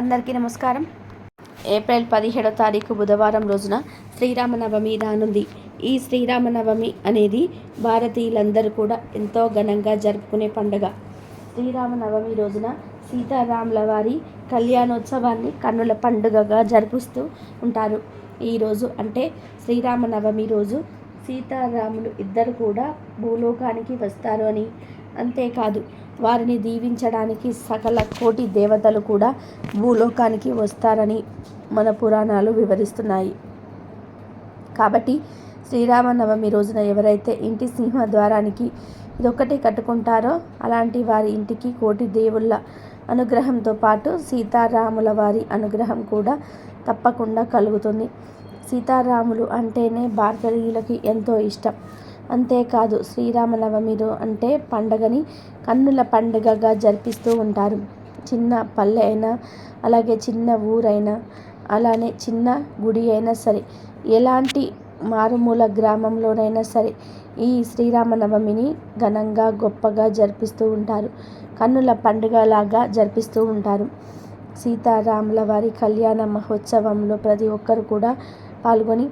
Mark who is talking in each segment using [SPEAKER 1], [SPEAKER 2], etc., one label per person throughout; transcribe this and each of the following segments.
[SPEAKER 1] అందరికీ నమస్కారం. ఏప్రిల్ పదిహేడో తారీఖు బుధవారం రోజున శ్రీరామనవమి రానుంది. ఈ శ్రీరామనవమి అనేది భారతీయులందరూ కూడా ఎంతో ఘనంగా జరుపుకునే పండుగ. శ్రీరామనవమి రోజున సీతారాముల వారి కళ్యాణోత్సవాన్ని కన్నుల పండుగగా జరుపుస్తూ ఉంటారు. ఈరోజు అంటే శ్రీరామనవమి రోజు సీతారాములు ఇద్దరు కూడా భూలోకానికి వస్తారు అని అంతేకాదు. వారిని దీవించడానికి సకల కోటి దేవతలు కూడా భూలోకానికి వస్తారని మన పురాణాలు వివరిస్తున్నాయి. కాబట్టి శ్రీరామనవమి రోజున ఎవరైతే ఇంటి సింహద్వారానికి ఇదొక్కటి కట్టుకుంటారో అలాంటి వారి ఇంటికి కోటి దేవుళ్ళ అనుగ్రహంతో పాటు సీతారాముల వారి అనుగ్రహం కూడా తప్పకుండా కలుగుతుంది. సీతారాములు అంటేనే భారతీయులకి ఎంతో ఇష్టం. అంతేకాదు శ్రీరామనవమి అంటే పండగని కన్నుల పండుగగా జరిపిస్తూ ఉంటారు. చిన్న పల్లె అయినా అలాగే చిన్న ఊరైనా అలానే చిన్న గుడి అయినా సరే ఎలాంటి మారుమూల గ్రామంలోనైనా సరే ఈ శ్రీరామనవమిని ఘనంగా గొప్పగా జరిపిస్తూ ఉంటారు. కన్నుల పండుగలాగా జరిపిస్తూ ఉంటారు. సీతారాముల వారి కళ్యాణ మహోత్సవంలో ప్రతి ఒక్కరు కూడా పాల్గొని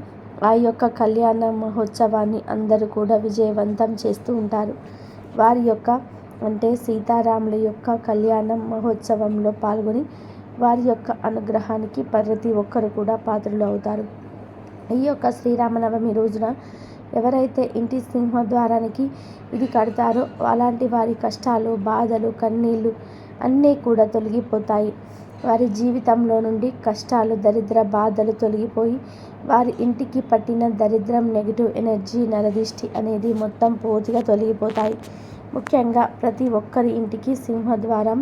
[SPEAKER 1] ఆ యొక్క కళ్యాణ మహోత్సవాన్ని అందరూ కూడా విజయవంతం చేస్తూ ఉంటారు. వారి యొక్క అంటే సీతారాముల యొక్క కళ్యాణ మహోత్సవంలో పాల్గొని వారి యొక్క అనుగ్రహానికి ప్రతి ఒక్కరు కూడా పాత్రలు అవుతారు. ఈ యొక్క శ్రీరామనవమి రోజున ఎవరైతే ఇంటి సింహద్వారానికి ఇది కడతారో అలాంటి వారి కష్టాలు బాధలు కన్నీళ్ళు అన్నీ కూడా తొలగిపోతాయి. వారి జీవితంలో నుండి కష్టాలు దరిద్ర బాధలు తొలగిపోయి వారి ఇంటికి పట్టిన దరిద్రం నెగిటివ్ ఎనర్జీ నరదిష్టి అనేది మొత్తం పూర్తిగా తొలగిపోతాయి. ముఖ్యంగా ప్రతి ఒక్కరి ఇంటికి సింహద్వారం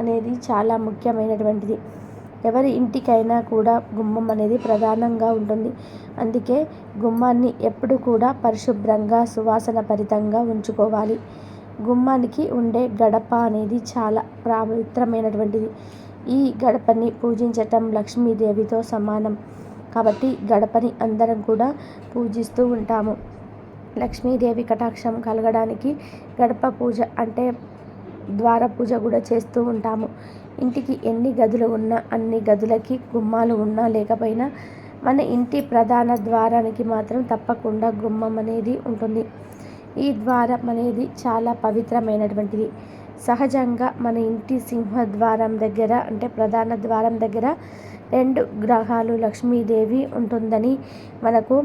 [SPEAKER 1] అనేది చాలా ముఖ్యమైనటువంటిది. ఎవరి ఇంటికైనా కూడా గుమ్మం అనేది ప్రధానంగా ఉంటుంది. అందుకే గుమ్మాన్ని ఎప్పుడు కూడా పరిశుభ్రంగా సువాసన పరితంగా ఉంచుకోవాలి. గుమ్మానికి ఉండే గడప అనేది చాలా పవిత్రమైనటువంటిది. ఈ గడపని పూజించటం లక్ష్మీదేవితో సమానం. కాబట్టి గడపని అందరం కూడా పూజిస్తూ ఉంటాము. లక్ష్మీదేవి కటాక్షం కలగడానికి గడప పూజ అంటే ద్వార పూజ కూడా చేస్తూ ఉంటాము. ఇంటికి ఎన్ని గదులు ఉన్నా అన్ని గదులకి గుమ్మాలు ఉన్నా లేకపోయినా మన ఇంటి ప్రధాన ద్వారానికి మాత్రం తప్పకుండా గుమ్మం అనేది ఉంటుంది. ఈ ద్వారం అనేది చాలా పవిత్రమైనటువంటిది. సహజంగా మన ఇంటి సింహద్వారం దగ్గర అంటే ప్రధాన ద్వారం దగ్గర రెండు గ్రహాలు లక్ష్మీదేవి ఉంటుందని మనకు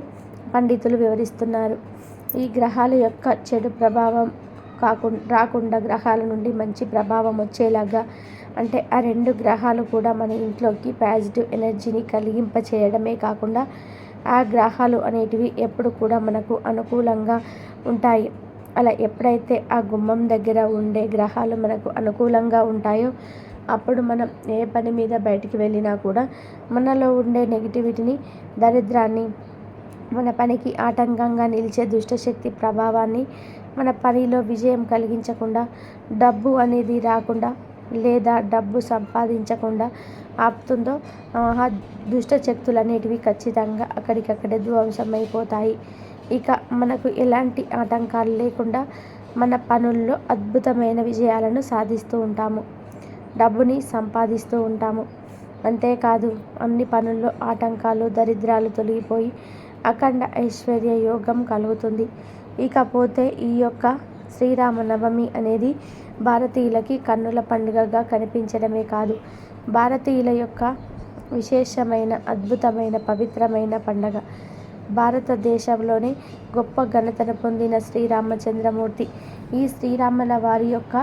[SPEAKER 1] పండితులు వివరిస్తున్నారు. ఈ గ్రహాల యొక్క చెడు ప్రభావం కాకుండా రాకుండా గ్రహాల నుండి మంచి ప్రభావం వచ్చేలాగా అంటే ఆ రెండు గ్రహాలు కూడా మన ఇంట్లోకి పాజిటివ్ ఎనర్జీని కలిగింప చేయడమే కాకుండా ఆ గ్రహాలు అనేటివి ఎప్పుడు కూడా మనకు అనుకూలంగా ఉంటాయి. అలా ఎప్పుడైతే ఆ గుమ్మం దగ్గర ఉండే గ్రహాలు మనకు అనుకూలంగా ఉంటాయో అప్పుడు మనం ఏ పని మీద బయటికి వెళ్ళినా కూడా మనలో ఉండే నెగిటివిటీని దరిద్రాన్ని మన పనికి ఆటంకంగా నిలిచే దుష్టశక్తి ప్రభావాన్ని మన పనిలో విజయం కలిగించకుండా డబ్బు అనేది రాకుండా లేదా డబ్బు సంపాదించకుండా ఆపుతుందో ఆ దుష్ట శక్తులు అనేటివి ఖచ్చితంగా అక్కడికక్కడే ధ్వంసమైపోతాయి. ఇక మనకు ఎలాంటి ఆటంకాలు లేకుండా మన పనుల్లో అద్భుతమైన విజయాలను సాధిస్తూ ఉంటాము. డబ్బుని సంపాదిస్తూ ఉంటాము. అంతేకాదు అన్ని పనుల్లో ఆటంకాలు దరిద్రాలు తొలగిపోయి అఖండ ఐశ్వర్య యోగం కలుగుతుంది. ఇకపోతే ఈ యొక్క శ్రీరామనవమి అనేది భారతీయులకి కన్నుల పండుగగా కనిపించడమే కాదు. భారతీయుల యొక్క విశేషమైన అద్భుతమైన పవిత్రమైన పండగ. భారతదేశంలోనే గొప్ప ఘనతను పొందిన శ్రీరామచంద్రమూర్తి. ఈ శ్రీరాముల వారి యొక్క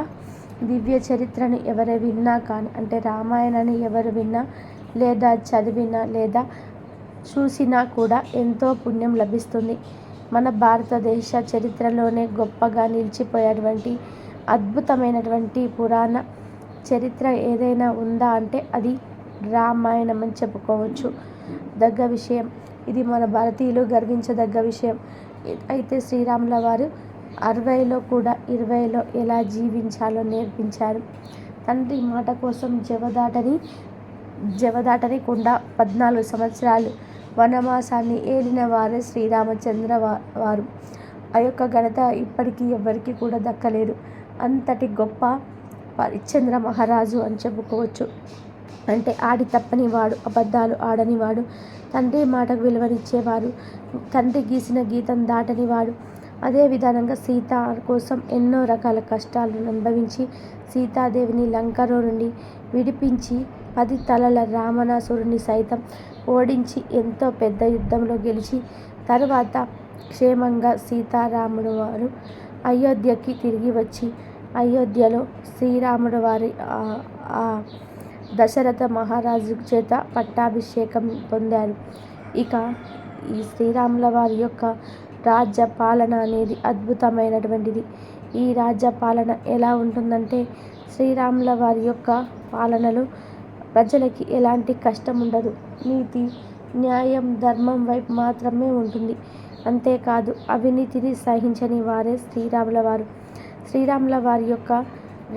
[SPEAKER 1] దివ్య చరిత్రను ఎవరు విన్నా కానీ అంటే రామాయణాన్ని ఎవరు విన్నా లేదా చదివినా లేదా చూసినా కూడా ఎంతో పుణ్యం లభిస్తుంది. మన భారతదేశ చరిత్రలోనే గొప్పగా నిలిచిపోయేటువంటి అద్భుతమైనటువంటి పురాణ చరిత్ర ఏదైనా ఉందా అంటే అది రామాయణం అని చెప్పుకోవచ్చు. దగ్గ విషయం ఇది మన భారతీయులు గర్వించదగ్గ విషయం. అయితే శ్రీరాముల వారు అరవైలో కూడా ఇరవైలో ఎలా జీవించాలో నేర్పించారు. తండ్రి మాట కోసం జవదాటని జవదాటని కుండా పద్నాలుగు సంవత్సరాలు వనవాసాన్ని ఏలిన వారే శ్రీరామచంద్ర వారు. ఆ యొక్క ఘనత ఇప్పటికీ ఎవరికి కూడా దక్కలేదు. అంతటి గొప్ప హరిశ్చంద్ర మహారాజు అని చెప్పుకోవచ్చు. అంటే ఆడి తప్పని వాడు అబద్ధాలు ఆడనివాడు తండ్రి మాటకు విలువనిచ్చేవారు తండ్రి గీసిన గీతం దాటనివాడు. అదే విధానంగా సీత కోసం ఎన్నో రకాల కష్టాలను అనుభవించి సీతాదేవిని లంకలో నుండి విడిపించి పది తలల రావణాసురుని సైతం ఓడించి ఎంతో పెద్ద యుద్ధంలో గెలిచి తరువాత క్షేమంగా సీతారాముడు వారు అయోధ్యకి తిరిగి వచ్చి అయోధ్యలో శ్రీరాముడు వారి దశరథ మహారాజు చేత పట్టాభిషేకం పొందారు. ఇక ఈ శ్రీరాముల వారి యొక్క రాజ్య పాలన అనేది అద్భుతమైనటువంటిది. ఈ రాజ్య పాలన ఎలా ఉంటుందంటే శ్రీరాముల వారి యొక్క పాలనలో ప్రజలకి ఎలాంటి కష్టం ఉండదు. నీతి న్యాయం ధర్మం వైపు మాత్రమే ఉంటుంది. అంతేకాదు అవినీతిని సహించని వారే శ్రీరాముల వారు. శ్రీరాముల వారి యొక్క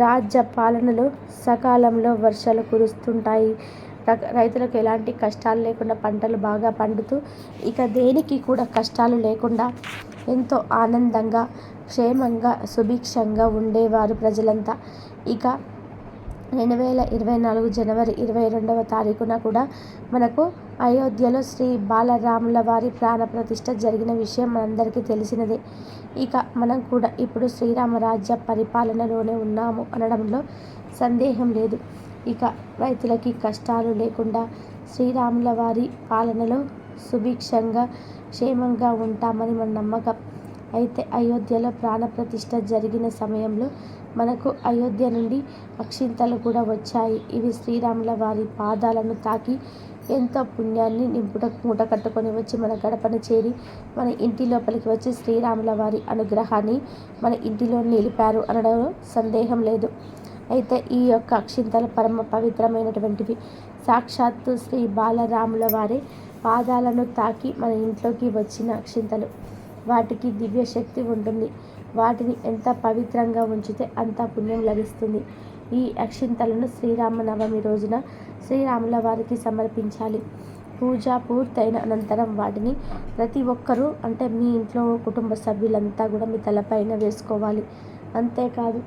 [SPEAKER 1] రాజ్య పాలనలో సకాలంలో వర్షాలు కురుస్తుంటాయి. రైతులకు ఎలాంటి కష్టాలు లేకుండా పంటలు బాగా పండుతూ ఇక దేనికి కూడా కష్టాలు లేకుండా ఎంతో ఆనందంగా క్షేమంగా సుభిక్షంగా ఉండేవారు ప్రజలంతా. ఇక రెండు వేల ఇరవై నాలుగు జనవరి ఇరవై రెండవ తారీఖున కూడా మనకు అయోధ్యలో శ్రీ బాలరాముల వారి ప్రాణ ప్రతిష్ట జరిగిన విషయం మనందరికీ తెలిసినదే. ఇక మనం కూడా ఇప్పుడు శ్రీరామరాజ్య పరిపాలనలోనే ఉన్నాము అనడంలో సందేహం లేదు. ఇక రైతులకి కష్టాలు లేకుండా శ్రీరాముల వారి పాలనలో సుభిక్షంగా క్షేమంగా ఉంటామని మన నమ్మకం. అయితే అయోధ్యలో ప్రాణప్రతిష్ఠ జరిగిన సమయంలో మనకు అయోధ్య నుండి అక్షింతలు కూడా వచ్చాయి. ఇవి శ్రీరాముల వారి పాదాలను తాకి ఎంతో పుణ్యాన్ని నింపుట మూట కట్టుకొని వచ్చి మన గడపను చేరి మన ఇంటి లోపలికి వచ్చి శ్రీరాముల వారి అనుగ్రహాన్ని మన ఇంటిలో నిలిపారు అనడం సందేహం లేదు. అయితే ఈ యొక్క అక్షింతలు పరమ పవిత్రమైనటువంటివి. సాక్షాత్తు శ్రీ బాలరాముల వారి పాదాలను తాకి మన ఇంట్లోకి వచ్చిన అక్షింతలు. వాటికి దివ్య శక్తి ఉంటుంది. వాటిని ఎంత పవిత్రంగా ఉంచితే అంత పుణ్యం లభిస్తుంది. ఈ అక్షింతలను శ్రీరామనవమి రోజున శ్రీరాముల వారికి సమర్పించాలి. పూజ పూర్తయిన అనంతరం వాటిని ప్రతి ఒక్కరూ అంటే మీ ఇంట్లో కుటుంబ సభ్యులంతా కూడా మీ తలపైన వేసుకోవాలి. అంతేకాదు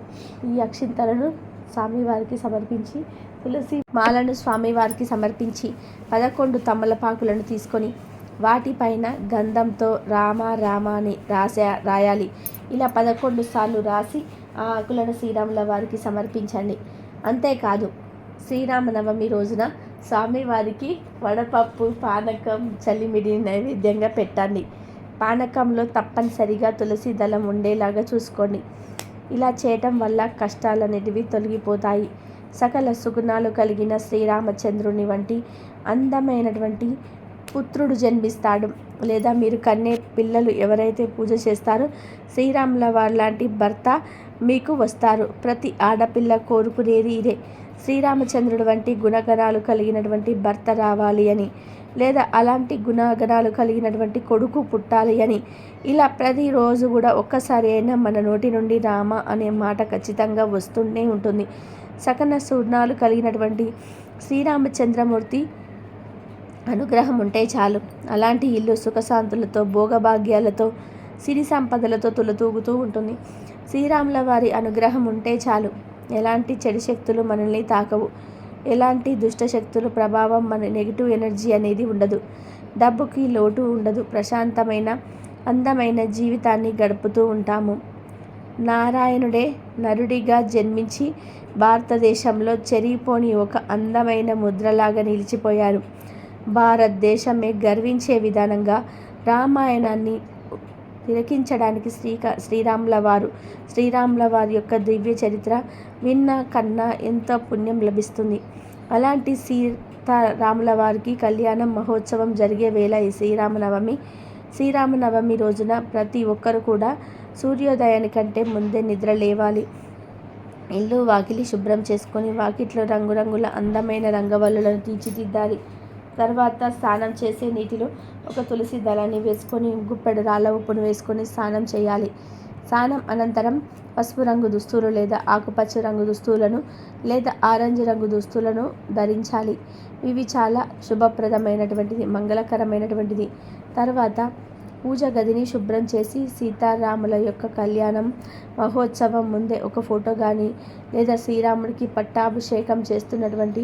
[SPEAKER 1] ఈ అక్షింతలను స్వామివారికి సమర్పించి తులసి మాలను స్వామివారికి సమర్పించి పదకొండు తమలపాకులను తీసుకొని వాటిపైన గంధంతో రామ రామ అని రాసే రాయాలి. ఇలా పదకొండు సార్లు రాసి ఆ ఆకులను శ్రీరాముల వారికి సమర్పించండి. అంతేకాదు శ్రీరామనవమి రోజున స్వామివారికి వడపప్పు పానకం చలిమిడి నైవేద్యంగా పెట్టండి. పానకంలో తప్పనిసరిగా తులసి దళం ఉండేలాగా చూసుకోండి. ఇలా చేయటం వల్ల కష్టాలనేటివి తొలగిపోతాయి. సకల సుగుణాలు కలిగిన శ్రీరామచంద్రుని వంటి అందమైనటువంటి పుత్రుడు జన్మిస్తాడు. లేదా మీరు కన్నే పిల్లలు ఎవరైతే పూజ చేస్తారో శ్రీరాముల వారి లాంటి భర్త మీకు వస్తారు. ప్రతి ఆడపిల్ల కోరుకునేది ఇదే. శ్రీరామచంద్రుడు వంటి గుణగణాలు కలిగినటువంటి భర్త రావాలి అని లేదా అలాంటి గుణగణాలు కలిగినటువంటి కొడుకు పుట్టాలి అని. ఇలా ప్రతిరోజు కూడా ఒక్కసారి అయినా మన నోటి నుండి రామ అనే మాట ఖచ్చితంగా వస్తూనే ఉంటుంది. సకన సూర్ణాలు కలిగినటువంటి శ్రీరామచంద్రమూర్తి అనుగ్రహం ఉంటే చాలు. అలాంటి ఇల్లు సుఖశాంతులతో భోగభాగ్యాలతో సిరి సంపదలతో తులతూగుతూ ఉంటుంది. శ్రీరాముల వారి అనుగ్రహం ఉంటే చాలు. ఎలాంటి చెడు శక్తులు మనల్ని తాకవు. ఎలాంటి దుష్ట శక్తుల ప్రభావం మన నెగిటివ్ ఎనర్జీ అనేది ఉండదు. డబ్బుకి లోటు ఉండదు. ప్రశాంతమైన అందమైన జీవితాన్ని గడుపుతూ ఉంటాము. నారాయణుడే నరుడిగా జన్మించి భారతదేశంలో చెరిగిపోని ఒక అందమైన ముద్రలాగా నిలిచిపోయారు. భారతదేశమే గర్వించే విధానంగా రామాయణాన్ని తిలకించడానికి శ్రీక శ్రీరాముల వారు శ్రీరాముల వారి యొక్క దివ్య చరిత్ర విన్న కన్నా ఎంతో పుణ్యం లభిస్తుంది. అలాంటి సీతారాముల వారికి కళ్యాణం మహోత్సవం జరిగే వేళ ఈ శ్రీరామనవమి. శ్రీరామనవమి రోజున ప్రతి ఒక్కరు కూడా సూర్యోదయానికంటే ముందే నిద్ర లేవాలి. ఇల్లు వాకిలి శుభ్రం చేసుకొని వాకిట్లో రంగురంగుల అందమైన రంగవల్లులను తీర్చిదిద్దాలి. తర్వాత స్నానం చేసే నీటిలో ఒక తులసి దళాన్ని వేసుకొని గుప్పెడు రాళ్ళ ఉప్పును వేసుకొని స్నానం చేయాలి. స్నానం అనంతరం పసుపు రంగు దుస్తులు లేదా ఆకుపచ్చ రంగు దుస్తులను లేదా ఆరెంజ్ రంగు దుస్తులను ధరించాలి. ఇవి చాలా శుభప్రదమైనటువంటిది మంగళకరమైనటువంటిది. తర్వాత పూజ గదిని శుభ్రం చేసి సీతారాముల యొక్క కళ్యాణం మహోత్సవం ముందే ఒక ఫోటో కానీ లేదా శ్రీరాముడికి పట్టాభిషేకం చేస్తున్నటువంటి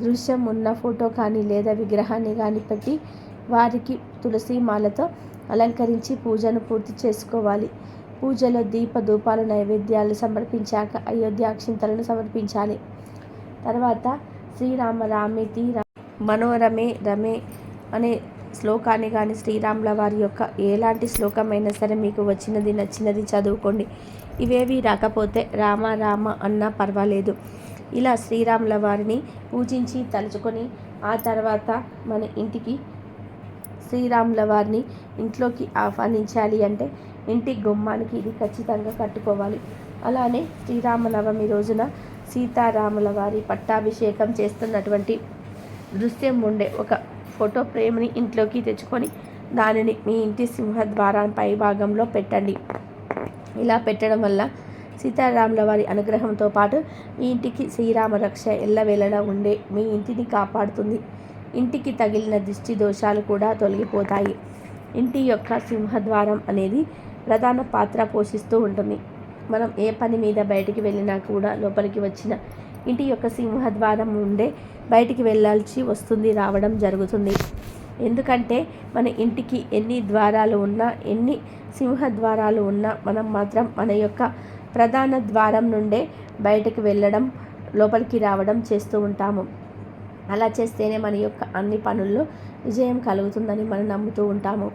[SPEAKER 1] దృశ్యం ఉన్న ఫోటో కానీ లేదా విగ్రహాన్ని కానీ పెట్టి వారికి తులసి మాలతో అలంకరించి పూజను పూర్తి చేసుకోవాలి. పూజలో దీప ధూపాలు నైవేద్యాలు సమర్పించాక అయోధ్య అక్షింతలను సమర్పించాలి. తర్వాత శ్రీరామ రామితి మనోరమే రమే అనే శ్లోకాన్ని కానీ శ్రీరాముల వారి యొక్క ఎలాంటి శ్లోకమైనా సరే మీకు వచ్చినది నచ్చినది చదువుకోండి. ఇవేవి రాకపోతే రామ రామ అన్నా పర్వాలేదు. ఇలా శ్రీరాముల వారిని పూజించి తలుచుకొని ఆ తర్వాత మన ఇంటికి శ్రీరాముల వారిని ఇంట్లోకి ఆహ్వానించాలి అంటే ఇంటి గుమ్మానికి ఇది ఖచ్చితంగా కట్టుకోవాలి. అలానే శ్రీరామనవమి రోజున సీతారాముల వారి పట్టాభిషేకం చేస్తున్నటువంటి దృశ్యం ఉండే ఒక ఫోటో ఫ్రేమ్ని ఇంట్లోకి తెచ్చుకొని దానిని మీ ఇంటి సింహద్వారం పై భాగంలో పెట్టండి. ఇలా పెట్టడం వల్ల సీతారాముల వారి అనుగ్రహంతో పాటు మీ ఇంటికి శ్రీరామ రక్ష ఎల్లవేళలా ఉండే మీ ఇంటిని కాపాడుతుంది. ఇంటికి తగిలిన దిష్టి దోషాలు కూడా తొలగిపోతాయి. ఇంటి యొక్క సింహద్వారం అనేది ప్రధాన పాత్ర పోషిస్తూ ఉంటుంది. మనం ఏ పని మీద బయటికి వెళ్ళినా కూడా లోపలికి వచ్చిన ఇంటి యొక్క సింహద్వారం ఉండే బయటికి వెళ్ళాల్సి వస్తుంది రావడం జరుగుతుంది. ఎందుకంటే మన ఇంటికి ఎన్ని ద్వారాలు ఉన్నా ఎన్ని సింహద్వారాలు ఉన్నా మనం మాత్రం మన యొక్క ప్రధాన ద్వారం నుండే బయటకు వెళ్ళడం లోపలికి రావడం చేస్తూ ఉంటాము. అలా చేస్తేనే మన యొక్క అన్ని పనుల్లో విజయం కలుగుతుందని మనం నమ్ముతూ ఉంటాము.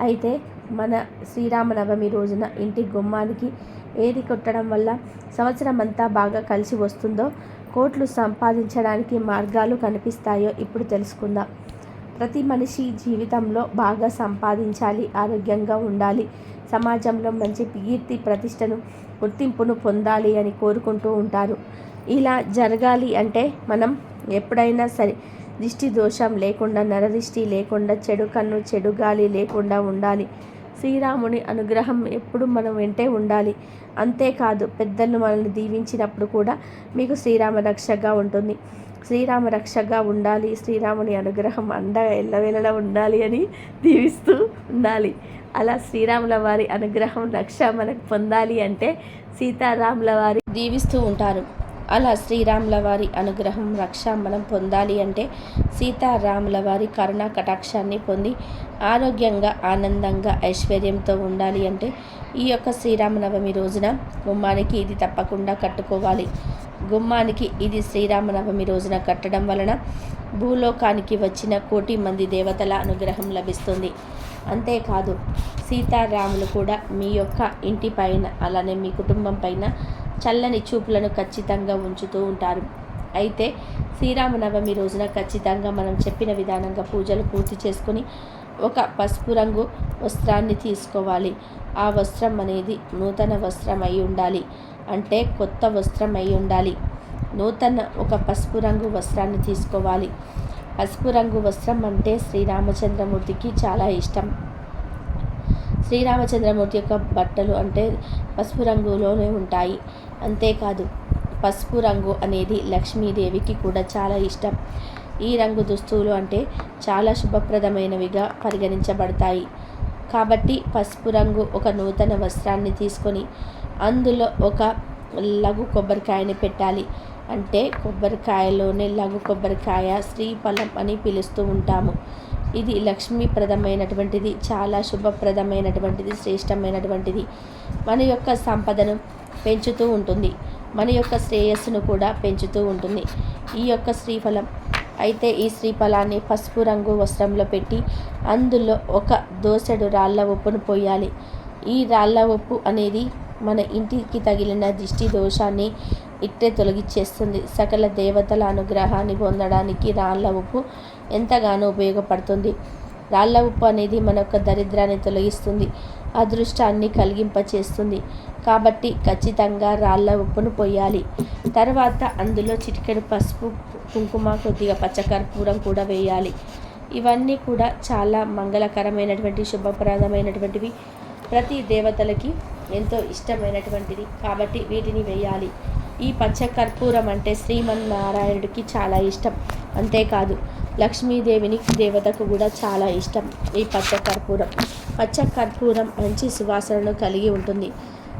[SPEAKER 1] అయితే మన శ్రీరామనవమి రోజున ఇంటి గుమ్మానికి ఏది కొట్టడం వల్ల సంవత్సరం అంతా బాగా కలిసి వస్తుందో కోట్లు సంపాదించడానికి మార్గాలు కనిపిస్తాయో ఇప్పుడు తెలుసుకుందాం. ప్రతి మనిషి జీవితంలో బాగా సంపాదించాలి ఆరోగ్యంగా ఉండాలి. సమాజంలో మంచి కీర్తి ప్రతిష్టను గుర్తింపును పొందాలి అని కోరుకుంటూ ఉంటారు. ఇలా జరగాలి అంటే మనం ఎప్పుడైనా సరే దిష్టి దోషం లేకుండా నరదిష్టి లేకుండా చెడు కన్ను చెడు గాలి లేకుండా ఉండాలి. శ్రీరాముని అనుగ్రహం ఎప్పుడు మనం వెంటే ఉండాలి. అంతేకాదు పెద్దలు మనల్ని దీవించినప్పుడు కూడా మీకు శ్రీరామ రక్షగా ఉంటుంది. శ్రీరామ రక్షగా ఉండాలి శ్రీరాముని అనుగ్రహం అండ ఎల్లవేళలా ఉండాలి అని దీవిస్తూ ఉండాలి. అలా శ్రీరాముల వారి అనుగ్రహం రక్ష మనకు పొందాలి అంటే సీతారాముల వారి దీవిస్తూ ఉంటారు. అలా శ్రీరాముల వారి అనుగ్రహం రక్ష మనం పొందాలి అంటే సీతారాముల వారి కరుణా కటాక్షాన్ని పొంది ఆరోగ్యంగా ఆనందంగా ఐశ్వర్యంతో ఉండాలి అంటే ఈ యొక్క శ్రీరామనవమి రోజున గుమ్మానికి ఇది తప్పకుండా కట్టుకోవాలి. గుమ్మానికి ఇది శ్రీరామనవమి రోజున కట్టడం వలన భూలోకానికి వచ్చిన కోటి మంది దేవతల అనుగ్రహం లభిస్తుంది. అంతేకాదు సీతారాములు కూడా మీ యొక్క ఇంటి పైన అలానే మీ కుటుంబం పైన చల్లని చూపులను ఖచ్చితంగా ఉంచుతూ ఉంటారు. అయితే శ్రీరామనవమి రోజున ఖచ్చితంగా మనం చెప్పిన విధానంగా పూజలు పూర్తి చేసుకొని ఒక పసుపు రంగు వస్త్రాన్ని తీసుకోవాలి. ఆ వస్త్రం అనేది నూతన వస్త్రం అయి ఉండాలి. అంటే కొత్త వస్త్రం అయి ఉండాలి. నూతన ఒక పసుపు రంగు వస్త్రాన్ని తీసుకోవాలి. పసుపు రంగు వస్త్రం అంటే శ్రీరామచంద్రమూర్తికి చాలా ఇష్టం. శ్రీరామచంద్రమూర్తి యొక్క బట్టలు అంటే పసుపు రంగులోనే ఉంటాయి. అంతేకాదు పసుపు రంగు అనేది లక్ష్మీదేవికి కూడా చాలా ఇష్టం. ఈ రంగు దుస్తులు అంటే చాలా శుభప్రదమైనవిగా పరిగణించబడతాయి. కాబట్టి పసుపు రంగు ఒక నూతన వస్త్రాన్ని తీసుకొని అందులో ఒక లఘు కొబ్బరికాయని పెట్టాలి. అంటే కొబ్బరికాయలోనే లఘు కొబ్బరికాయ శ్రీఫలం అని పిలుస్తూ ఉంటాము. ఇది లక్ష్మీప్రదమైనటువంటిది చాలా శుభప్రదమైనటువంటిది శ్రేష్టమైనటువంటిది. మన యొక్క సంపదను పెంచుతూ ఉంటుంది. మన యొక్క శ్రేయస్సును కూడా పెంచుతూ ఉంటుంది. ఈ యొక్క శ్రీఫలం అయితే ఈ శ్రీఫలాన్ని పసుపు రంగు వస్త్రంలో పెట్టి అందులో ఒక దోసెడు రాళ్ళ ఉప్పును పోయాలి. ఈ రాళ్ళ ఉప్పు అనేది మన ఇంటికి తగిలిన దిష్టి దోషాన్ని ఇట్టే తొలగిచ్చేస్తుంది. సకల దేవతల అనుగ్రహాన్ని పొందడానికి రాళ్ళ ఉప్పు ఎంతగానో ఉపయోగపడుతుంది. రాళ్ళ ఉప్పు అనేది మన యొక్క దరిద్రాన్ని తొలగిస్తుంది. అదృష్టాన్ని కలిగింపచేస్తుంది. కాబట్టి ఖచ్చితంగా రాళ్ళ ఉప్పును పోయాలి తర్వాత అందులో చిటికెడు పసుపు కుంకుమ కొద్దిగా పచ్చకర్పూరం కూడా వేయాలి. ఇవన్నీ కూడా చాలా మంగళకరమైనటువంటి శుభప్రదమైనటువంటివి. ప్రతి దేవతలకి ఎంతో ఇష్టమైనటువంటిది. కాబట్టి వీటిని వేయాలి. ఈ పచ్చ కర్పూరం అంటే శ్రీమన్నారాయణుడికి చాలా ఇష్టం. అంతేకాదు లక్ష్మీదేవిని దేవతకు కూడా చాలా ఇష్టం ఈ పచ్చ కర్పూరం పచ్చ కర్పూరం మంచి సువాసనను కలిగి ఉంటుంది.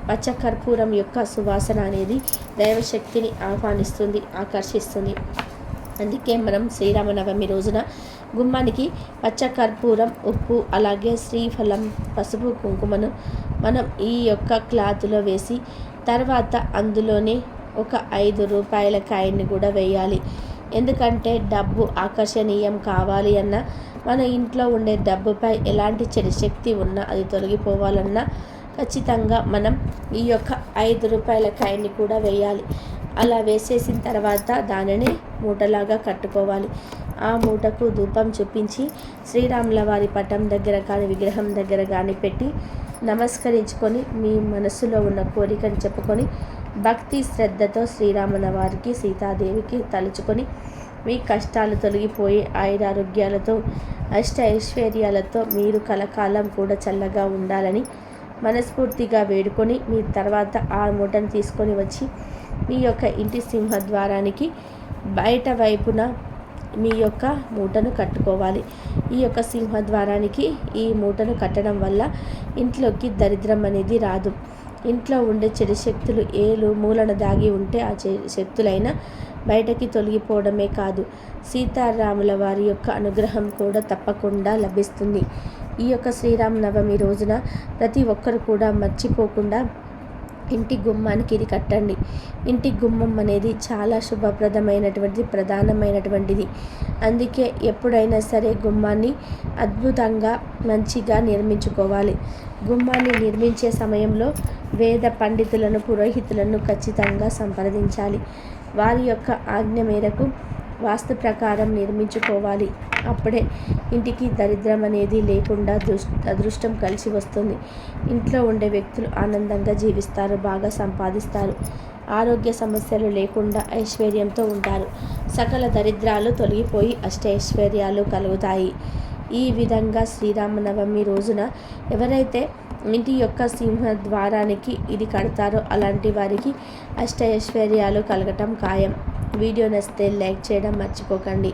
[SPEAKER 1] పచ్చ కర్పూరం యొక్క సువాసన అనేది దైవశక్తిని ఆహ్వానిస్తుంది ఆకర్షిస్తుంది. అందుకే మనం శ్రీరామనవమి రోజున గుమ్మానికి పచ్చ కర్పూరం ఉప్పు అలాగే శ్రీఫలం పసుపు కుంకుమను మనం ఈ యొక్క క్లాత్లో వేసి తర్వాత అందులోనే ఒక ఐదు రూపాయల కాయన్ని కూడా వేయాలి. ఎందుకంటే డబ్బు ఆకర్షణీయం కావాలి అన్న మన ఇంట్లో ఉండే డబ్బుపై ఎలాంటి చెడు శక్తి ఉన్నా అది తొలగిపోవాలన్నా ఖచ్చితంగా మనం ఈ యొక్క ఐదు రూపాయల కాయిన్ని కూడా వేయాలి. అలా వేసేసిన తర్వాత దానిని మూటలాగా కట్టుకోవాలి. ఆ మూటకు ధూపం చూపించి శ్రీరాముల వారి పటం దగ్గర కానీ విగ్రహం దగ్గర కానీ పెట్టి నమస్కరించుకొని మీ మనసులో ఉన్న కోరికను చెప్పుకొని భక్తి శ్రద్ధతో శ్రీరాముల వారికి సీతాదేవికి తలుచుకొని మీ కష్టాలు తొలగిపోయి ఆయురారోగ్యాలతో అష్ట ఐశ్వర్యాలతో మీరు కలకాలం కూడా చల్లగా ఉండాలని మనస్ఫూర్తిగా వేడుకొని మీ తర్వాత ఆ మూటను తీసుకొని వచ్చి మీ యొక్క ఇంటి సింహద్వారానికి బయట వైపున మీ యొక్క మూటను కట్టుకోవాలి. ఈ యొక్క సింహద్వారానికి ఈ మూటను కట్టడం వల్ల ఇంట్లోకి దరిద్రం అనేది రాదు. ఇంట్లో ఉండే చెడు శక్తులు ఏలు మూలన దాగి ఉంటే ఆ శక్తులైనా బయటకి తొలగిపోవడమే కాదు. సీతారాముల వారి యొక్క అనుగ్రహం కూడా తప్పకుండా లభిస్తుంది. ఈ యొక్క శ్రీరామనవమి రోజున ప్రతి ఒక్కరు కూడా మర్చిపోకుండా ఇంటి గుమ్మానికి ఇది కట్టండి. ఇంటి గుమ్మం అనేది చాలా శుభప్రదమైనటువంటిది ప్రధానమైనటువంటిది. అందుకే ఎప్పుడైనా సరే గుమ్మాన్ని అద్భుతంగా మంచిగా నిర్మించుకోవాలి. గుమ్మాన్ని నిర్మించే సమయంలో వేద పండితులను పురోహితులను ఖచ్చితంగా సంప్రదించాలి. వారి యొక్క ఆజ్ఞ మేరకు వాస్తు ప్రకారం నిర్మించుకోవాలి. అప్పుడే ఇంటికి దరిద్రం అనేది లేకుండా అదృష్టం కలిసి వస్తుంది. ఇంట్లో ఉండే వ్యక్తులు ఆనందంగా జీవిస్తారు బాగా సంపాదిస్తారు. ఆరోగ్య సమస్యలు లేకుండా ఐశ్వర్యంతో ఉంటారు. సకల దరిద్రాలు తొలగిపోయి అష్టైశ్వర్యాలు కలుగుతాయి. ఈ విధంగా శ్రీరామనవమి రోజున ఎవరైతే ఇంటి యొక్క సింహ ద్వారానికి ఇది కడతారో అలాంటి వారికి అష్టైశ్వర్యాలు కలగటం ఖాయం. వీడియో నచ్చితే లైక్ చేయడం మర్చిపోకండి.